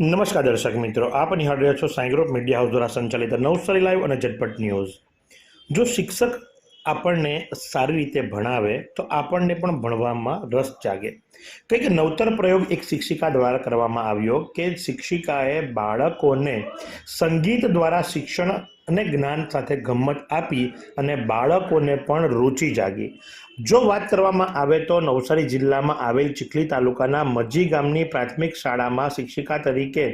નમસ્કાર દર્શક મિત્રો, આપ નિહાળ રહ્યા છો સાંઈગ્રોપ મીડિયા હાઉસ દ્વારા સંચાલિત નવસારી લાઈવ અને ઝટપટ ન્યૂઝ. જો શિક્ષક આપણને સારી રીતે ભણાવે, તો આપણને પણ ભણવામાં રસ જાગે. કંઈક નવતર પ્રયોગ એક શિક્ષિકા દ્વારા કરવામાં આવ્યો કે શિક્ષિકાએ બાળકોને સંગીત દ્વારા શિક્ષણ અને જ્ઞાન સાથે ગમ્મત આપી અને બાળકોને પણ રુચિ જાગી. જો વાત કરવામાં આવે તો નવસારી જિલ્લામાં આવેલ ચીખલી તાલુકાના મજી ગામની પ્રાથમિક શાળામાં શિક્ષિકા તરીકે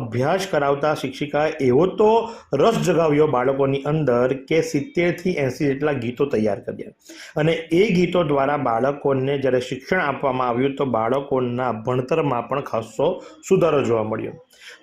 અભ્યાસ કરાવતા શિક્ષિકાએ એવો તો રસ જગાવ્યો બાળકોની અંદર કે સિત્તેરથી એંસી જેટલા ગીતો તૈયાર કર્યા. અને એ ગીતો દ્વારા બાળકોને જ્યારે શિક્ષણ આપવામાં આવ્યું તો બાળકોના ભણતરમાં પણ ખાસો સુધારો જોવા મળ્યો.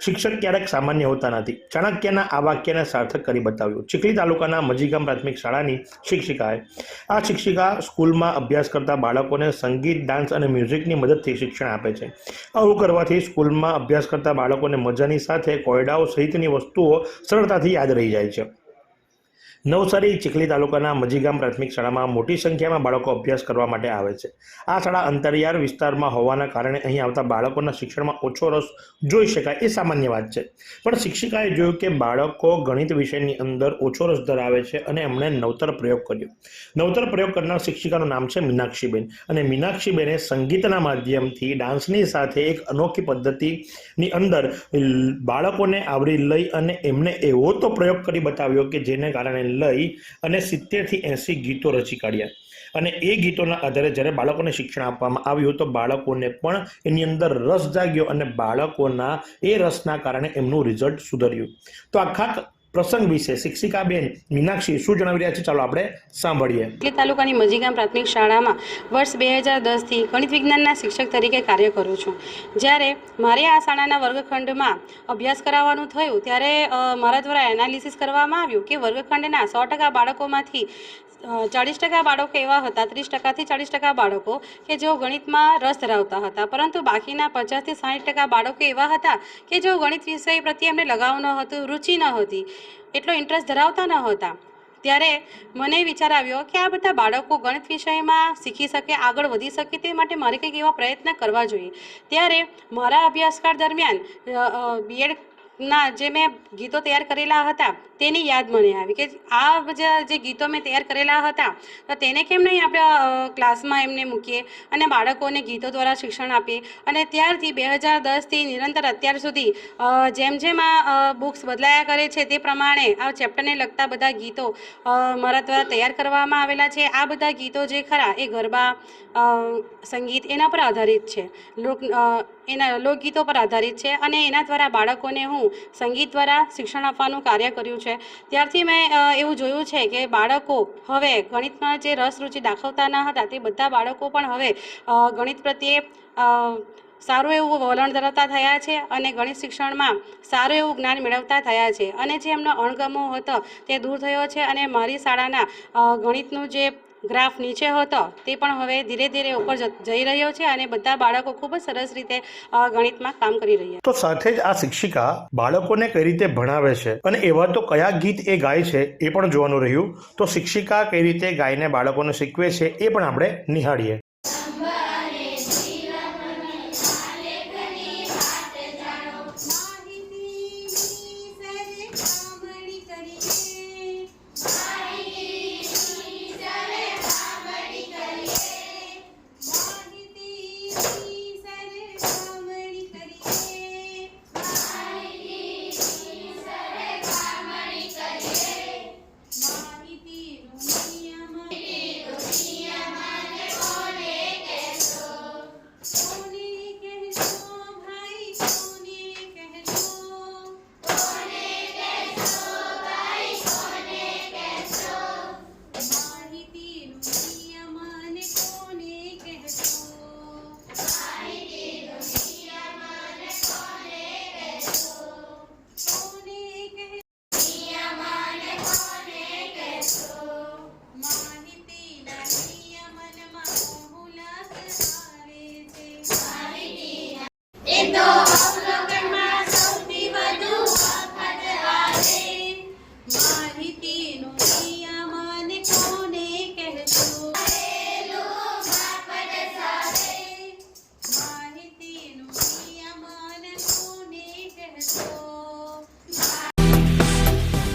શિક્ષક ક્યારેક સામાન્ય હોતા નથી. ચાણક્યના આ વાક્યને સાર્થક કરી બતાવ્યું. ચીખલી તાલુકાના મજીગામ પ્રાથમિક શાળાની શિક્ષિકાએ આ શિક્ષિકા સ્કૂલમાં અભ્યાસ કરતા બાળકોને સંગીત, ડાન્સ અને મ્યુઝિકની મદદથી શિક્ષણ આપે છે. આવું કરવાથી સ્કૂલમાં અભ્યાસ કરતા બાળકોને મજાની સાથે કોયડાઓ સહિતની વસ્તુઓ સરળતાથી યાદ રહી જાય છે. નવસારી ચીખલી તાલુકાના મજીગામ પ્રાથમિક શાળામાં મોટી સંખ્યામાં બાળકો અભ્યાસ કરવા માટે આવે છે. આ શાળા અંતરિયાળ વિસ્તારમાં હોવાના કારણે અહીં આવતા બાળકોના શિક્ષણમાં ઓછો રસ જોઈ શકાય એ સામાન્ય વાત છે. પણ શિક્ષિકાએ જોયું કે બાળકો ગણિત વિષયની અંદર ઓછો રસ ધરાવે છે અને એમણે નવતર પ્રયોગ કર્યો. નવતર પ્રયોગ કરનાર શિક્ષિકાનું નામ છે મીનાક્ષીબેન અને મીનાક્ષીબેને સંગીતના માધ્યમથી ડાન્સની સાથે એક અનોખી પદ્ધતિની અંદર બાળકોને આવરી લઈ અને એમને એવો તો પ્રયોગ કરી બતાવ્યો કે જેને કારણે લઈ અને સિત્તેરથી એંસી ગીતો રચી કાઢ્યા. અને એ ગીતોના આધારે જ્યારે બાળકોને શિક્ષણ આપવામાં આવ્યું તો બાળકોને પણ એની અંદર રસ જાગ્યો અને બાળકોના એ રસના કારણે એમનું રિઝલ્ટ સુધર્યું. તો આખા પ્રસંગ વિશે શિક્ષિકાબેન મીનાક્ષી શું જણાવી રહ્યા છે? ચાલો આપણે સાંભળીએ. કે તાલુકાની મજીગામ પ્રાથમિક શાળામાં વર્ષ બે હજાર દસથી ગણિત વિજ્ઞાનના શિક્ષક તરીકે કાર્ય કરું છું. જ્યારે મારે આ શાળાના વર્ગખંડમાં અભ્યાસ કરાવવાનું થયું, ત્યારે મારા દ્વારા એનાલિસિસ કરવામાં આવ્યું કે વર્ગખંડના સો ટકા બાળકોમાંથી ચાળીસ ટકા બાળકો એવા હતા, ત્રીસ ટકાથી ચાળીસ ટકા બાળકો કે જેઓ ગણિતમાં રસ ધરાવતા હતા. પરંતુ બાકીના પચાસથી સાઠ ટકા બાળકો એવા હતા કે જેઓ ગણિત વિષય પ્રત્યે એમને લગાવ ન હતું, રુચિ ન હતી, એટલો ઇન્ટરેસ્ટ ધરાવતા ન હતા. ત્યારે મને વિચાર આવ્યો કે આ બધા બાળકો ગણિત વિષયમાં શીખી શકે, આગળ વધી શકે તે માટે મારે કંઈક એવા પ્રયત્ન કરવા જોઈએ. ત્યારે મારા અભ્યાસકાળ દરમિયાન બીએડ ના, જે મેં ગીતો તૈયાર કરેલા હતા, તેની યાદ મને આવી કે આ જે ગીતો મેં તૈયાર કરેલા હતા, તો તેને કેમ નહીં આપણે ક્લાસમાં એમને મૂકીએ અને બાળકોને ગીતો દ્વારા શિક્ષણ આપીએ? અને ત્યારથી બે હજાર દસથી નિરંતર અત્યાર સુધી જેમ જેમ આ બુક્સ બદલાયા કરે છે તે પ્રમાણે આ ચેપ્ટરને લગતા બધા ગીતો મારા દ્વારા તૈયાર કરવામાં આવેલા છે. આ બધા ગીતો જે ખરા એ ગરબા સંગીત એના પર આધારિત છે. લોક એના લોકગીતો પર આધારિત છે અને એના દ્વારા બાળકોને હું સંગીત દ્વારા શિક્ષણ આપવાનું કાર્ય કર્યું છે. ત્યારથી મેં એવું જોયું છે કે બાળકો હવે ગણિતમાં જે રસ રુચિ દાખવતા ન હતા તે બધા બાળકો પણ હવે ગણિત પ્રત્યે સારું એવું વલણ ધરાવતા થયા છે અને ગણિત શિક્ષણમાં સારું એવું જ્ઞાન મેળવતા થયા છે. અને જે એમનો અણગમો હતો તે દૂર થયો છે અને મારી શાળાના ગણિતનું જે ગ્રાફ નીચે હતો, તે પણ હવે ધીરે ધીરે ઉપર જઈ રહ્યો છે અને બધા બાળકો ખૂબ જ સરસ રીતે ગણિતમાં કામ કરી રહ્યા તો સાથે જ આ શિક્ષિકા બાળકોને કઈ રીતે ભણાવે છે અને એવા તો કયા ગીત એ ગાય છે એ પણ જોવાનું રહ્યું. તો શિક્ષિકા કઈ રીતે ગાયને બાળકોને શીખવે છે એ પણ આપણે નિહાળીએ.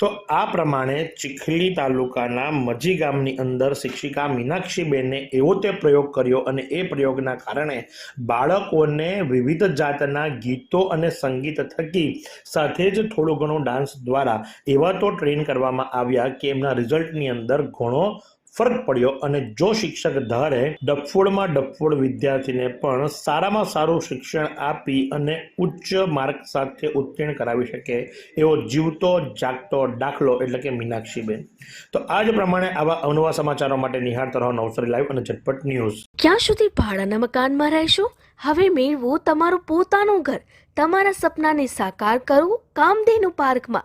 તો આ પ્રમાણે ચીખલી તાલુકાના મજી ગામની અંદર શિક્ષિકા મીનાક્ષીબેને એવો તે પ્રયોગ કર્યો અને એ પ્રયોગના કારણે બાળકોને વિવિધ જાતના ગીતો અને સંગીત થકી સાથે જ થોડો ઘણો ડાન્સ દ્વારા એવા તો ટ્રેન કરવામાં આવ્યા કે એમના રિઝલ્ટની અંદર ઘણો ફરક પડ્યો અને જો શિક્ષક ધારે ડફોડમાં ડફોડ વિદ્યાર્થીને પણ સારામાં સારું શિક્ષણ આપી અને ઉચ્ચ માર્ક સાથે ઉત્તીર્ણ કરાવી શકે, એવો જીવતો, જાગતો દાખલો એટલે કે મીનાક્ષીબેન. તો આ જ પ્રમાણે આવા અવનવા સમાચારો માટે નિહાળતા રહો નવસારી લાઈવ અને ઝટપટ ન્યૂઝ. ક્યાં સુધી ભાડાના મકાનમાં રહેશો? હવે મેળવો તમારું પોતાનું ઘર. તમારા સપનાને સાકાર કરો કામધેનુ પાર્કમાં.